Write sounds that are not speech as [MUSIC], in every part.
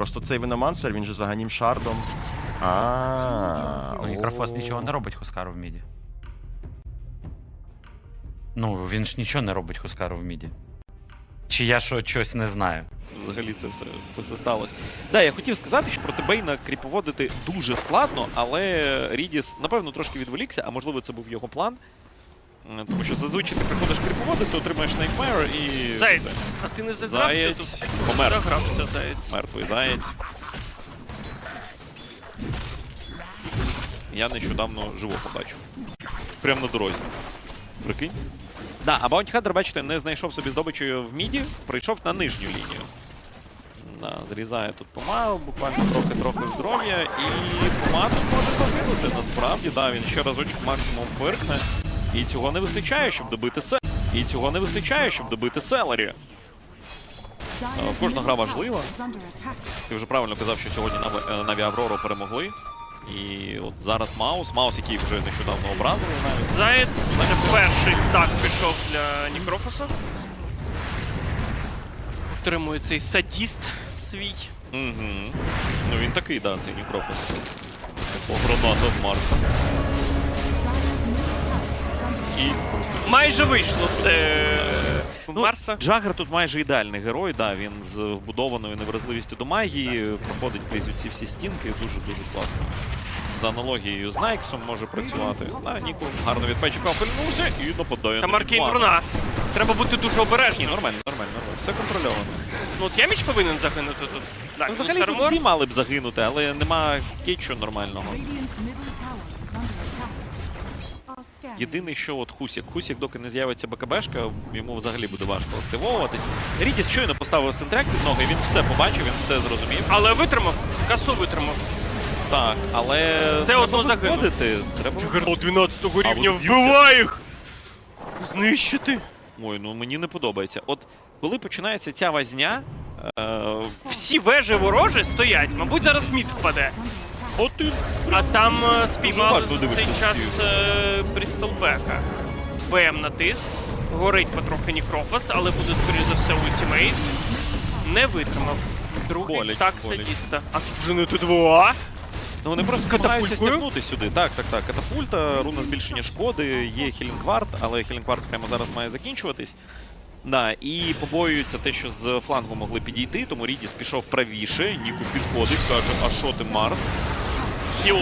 Просто цей Веномансер, він же за ганім шардом. А. Ну, Мікрофос нічого не робить Хускару в міді. Ну, він ж нічого не робить Хускару в міді. Чи я що щось не знаю? Взагалі це все, це все сталося. Да, я хотів сказати, що проти Бейна кріповодити дуже складно, але Рідіс, напевно, трошки відволікся, а можливо, це був його план. Е, Тому що зазвичай ти приходиш кріповодити, отримаєш Nightmare і. все. Заєць, а ти не загрався Заєць тут? помер. Загрався, заєць. Мертвий заєць. Я нещодавно живо побачив. Прямо на дорозі. Прикинь? Да, а Bounty Hunter, бачите, не знайшов собі здобичою в міді, прийшов на нижню лінію. Да, зрізає тут помагу, буквально трохи-трохи здоров'я, і помада може загинути. Насправді, да, він ще разочок максимум фиркне. І цього не вистачає, щоб добити се. І цього не вистачає, щоб добити селері. Кожна гра важлива. Ти вже правильно казав, що сьогодні Наві- е, Аврору перемогли. І от зараз Маус, Маус, який вже нещодавно образили навіть. Заєць, це перший стак пішов для Нікрофоса. Отримує цей садіст свій. Угу. Ну він такий, да, цей мікрофон. По гранатам Марса. І Майже вийшло це Ну, Марса. Джаггер тут майже ідеальний герой, да, він з вбудованою невразливістю до магії, проходить крізь ці всі стінки, дуже-дуже класно. За аналогією з Найксом може працювати. Да, Ніку гарно від печика пильнувся і нападає на Відьмака. Бруна. Треба бути дуже Ні, обережним. нормально, нормально, нормально. Все контрольовано. Ну от Яміч повинен загинути тут. Так, Ну, взагалі тут всі мали б загинути, але нема кетчу нормального. Єдине, що от Хусік. Хусік, доки не з'явиться БКБшка, йому взагалі буде важко активовуватись. Рідіс щойно поставив синтрек під ноги, він все побачив, він все зрозумів. Але витримав, касу витримав. Так, але Все треба одно загинув. виходити. Треба... Джигернал 12 А, рівня от вбиває їх! Знищити! Ой, ну мені не подобається. От коли починається ця вазня, е... Всі вежі ворожі стоять, мабуть, зараз мід впаде. От ти А там е, спіймали важко дивитися час ці- е, Брістелбека. БМ натис. Горить потрохи Нікрофос, але буде, скоріш за все, ультимейт. Не витримав. Другий Боляче, так боляче. садіста. А тут вже не Т2. Ну вони просто намагаються катапулькою? стягнути сюди. Так, так, так. Катапульта, руна збільшення шкоди, є хілінгвард, але хілінгвард прямо зараз має закінчуватись. Да, і побоюються те, що з флангу могли підійти, тому Рідіс пішов правіше, Ніку підходить, каже, а що ти Марс? Юл.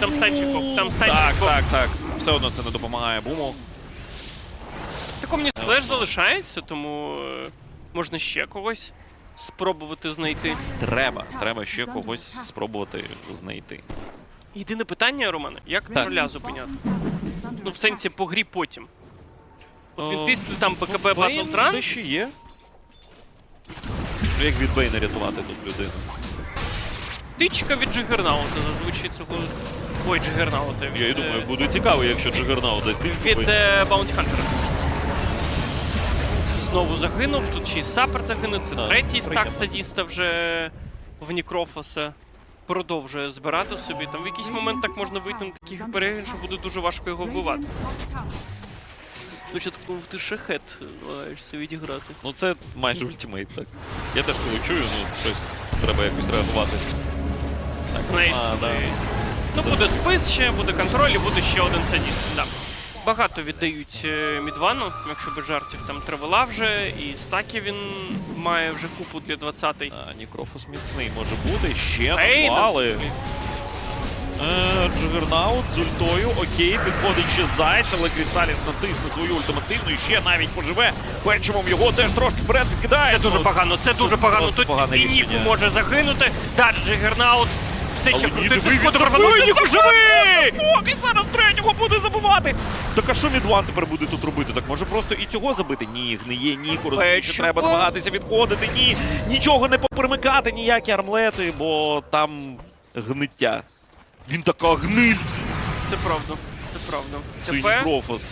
Там станчиков, там Так, станчиков. так, так. Все одно це не допомагає буму. Так у мені слеш залишається, тому е, можна ще когось спробувати знайти. Треба, треба ще когось спробувати знайти. Єдине питання, Романе, як Так. короля зупиняти? Ну, в сенсі по грі потім. От він О, тисне там БКБ Battle все ще Trance. є. Ну, Як від Бейна рятувати тут людину? Тичка від Джигернаута зазвичай цього. Ой, Джигернаута. Від, Я і е, думаю, буде цікаво, якщо Джигернаут дасть тичку. від е, Bounty Hunter. Знову загинув, тут ще й Сапер загинув, це третій стак садіста вже в Нікрофоса. Продовжує збирати собі. Там в якийсь момент так можна вийти на такий перегін, що буде дуже важко його вбивати. Спочатку ти шахет намагаєшся відіграти. Ну це майже ультимейт, так. Я теж коли чую, ну щось треба якось реагувати. А, да. Ну, буде спис ще, буде контроль і буде ще один садіст. Да. Багато віддають е, Мідвану, якщо без жартів, там травела вже, і стаки він має вже купу для 20-й. А, Нікрофос міцний може бути. Ще Ей, напали. Е, Джигернаут з ультою. Окей, підходить ще зайць, але Крісталіс натисне свою ультимативну і ще навіть поживе. Печивом його теж трошки вперед відкидає. Це дуже Ну, погано, це дуже погано. просто Тут погане Ніку може загинути. Далі Джигернаут все ще ні, зробив, Ніку живий! О, він зараз третього буде забивати. Так а що Мідван тепер буде тут робити? Так може просто і цього забити? Ні, гниє Ніку, розумієш, що треба намагатися відходити. Ні, нічого не попримикати, ніякі армлети, бо там гниття. Він така гниль. Це правда, це правда. Це Нікрофос.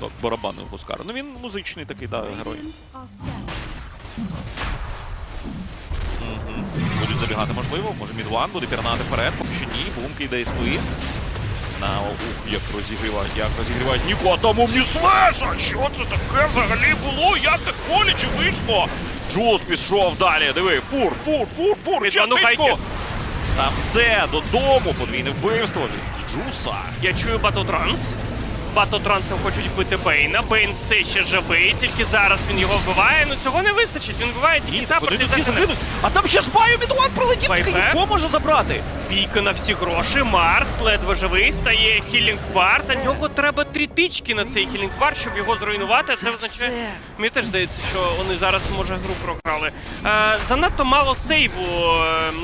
Так, барабанив Гускар. Ну він музичний такий, да, герой. Забігати, можливо. Може Мідван буде пірнати вперед, поки що ні. Бумки йде спис. На ух, як розігрівають, як розігрівають. Ніку, а там умні слеша! Що це таке взагалі було? Як так боляче вийшло? Джус пішов далі. Диви, фур, фур, фур, фур. У Та все, додому. Подвійне вбивство від Джуса. Я чую Батотранс. Батотрансом хочуть вбити Бейна. Бейн все ще живий, тільки зараз він його вбиває. Ну цього не вистачить. Він вбиває тільки загинуть. А там ще спаю Мідуан прилетів, Вайпе. його може забрати. Бійка на всі гроші. Марс ледве живий, стає хілінг бар. За нього треба три тички на цей хілінг бар, щоб його зруйнувати. Це, означає. Мені теж здається, що вони зараз може гру програли. Е, занадто мало сейву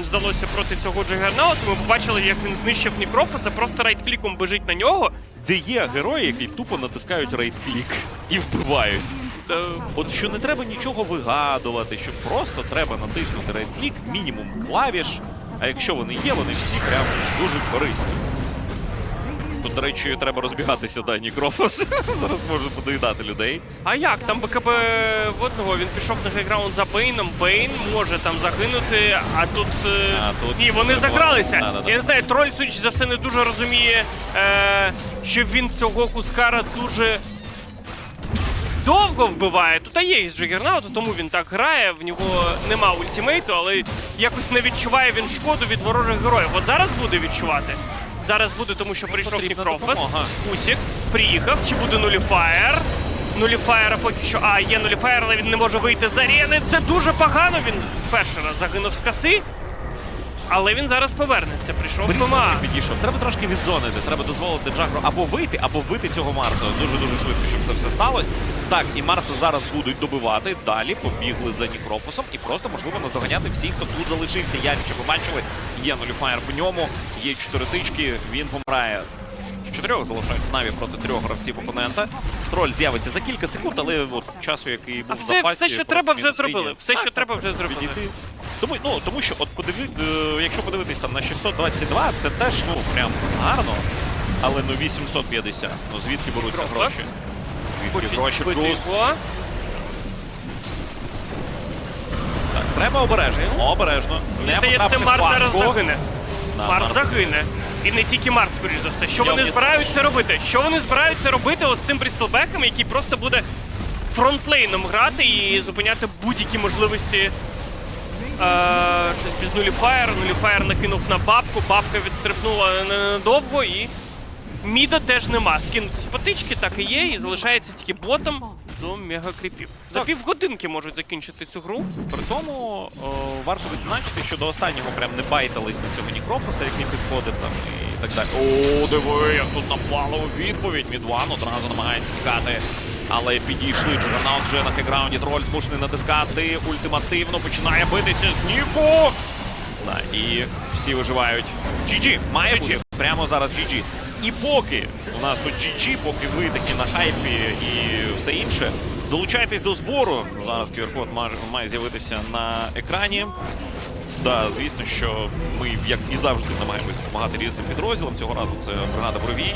е, здалося проти цього Джигернауту. Ми побачили, як він знищив Нікрофоса, просто райт-кліком біжить на нього. Де є герої, які тупо натискають рейд-клік і вбивають. От що не треба нічого вигадувати, що просто треба натиснути рейд-клік, мінімум клавіш. А якщо вони є, вони всі прям дуже корисні. Тут, до речі, треба розбігатися, да, Нікрофос. [LAUGHS] Зараз можу подоїдати людей. А як? Там БКБ в одного. Він пішов на гейграунд за Бейном. Бейн може там загинути, а тут. е, А, тут Ні, вони загралися. можна. Да-да-да. Я не знаю, троль, судячи за все, не дуже розуміє, е, що він цього Кускара дуже. Довго вбиває. Тут є із Джигернауту, тому він так грає. В нього нема ультимейту, але якось не відчуває він шкоду від ворожих героїв. От зараз буде відчувати. Зараз буде, тому що прийшов Потрібна Усік приїхав. Чи буде нуліфаєр? Нуліфаєра поки що. А, є нуліфаєр, але він не може вийти з арени. Це дуже погано. Він перший раз загинув з коси. Але він зараз повернеться. Прийшов ПМА. підійшов. Треба трошки відзонити, треба дозволити Джагру або вийти, або вбити цього Марса. Дуже-дуже швидко, щоб це все сталося. Так, і Марса зараз будуть добивати. Далі побігли за Нікрофосом і просто, можливо, наздоганяти всіх, хто тут залишився. Яріча побачили, є нуліфаєр по ньому, є чотири тички, він помирає. Чотирьох залишаються наві проти трьох гравців опонента. Троль з'явиться за кілька секунд, але от часу, який був А в все, запасі, все, що треба, вже зробили. Все, що треба, вже зробили. Тому, ну, тому що, от подиви, е, якщо подивитись там на 622, це теж ну прям гарно. Але ну 850. Ну звідки беруться Крофос. гроші? Звідки Хочуть гроші плюс? Так, треба обережно. Обережно. Не Здається, потрапити в Марс зараз пастку. загине. Да, Марс Марс. загине. І не тільки Марс, скоріш за все. Що Я вони вниз. збираються робити? Що вони збираються робити от з цим Брістелбеком, який просто буде фронтлейном грати і зупиняти будь-які можливості. Е, щось без нуліфаєр. Нуліфаєр накинув на бабку, бабка відстрибнула ненадовго і. Міда теж нема. Скін потички, так і є, і залишається тільки ботом до мегакріпів. За Так. півгодинки можуть закінчити цю гру. При тому о, варто відзначити, що до останнього прям не байтались на цього Нікрофоса, який підходив там і так далі. О, диви, як тут напало у відповідь. Мідван одразу намагається тікати. Але підійшли Джугернаут вже на хеграунді. Троль змушений натискати. Ультимативно починає битися з Ніку. Да, і всі виживають. GG, бути. Прямо зараз GG. І поки у нас тут GG, поки ви такі на хайпі і все інше, долучайтесь до збору. Зараз QR-код має з'явитися на екрані. Да, звісно, що ми, як і завжди, намагаємося допомагати різним підрозділам. Цього разу це бригада Бровій.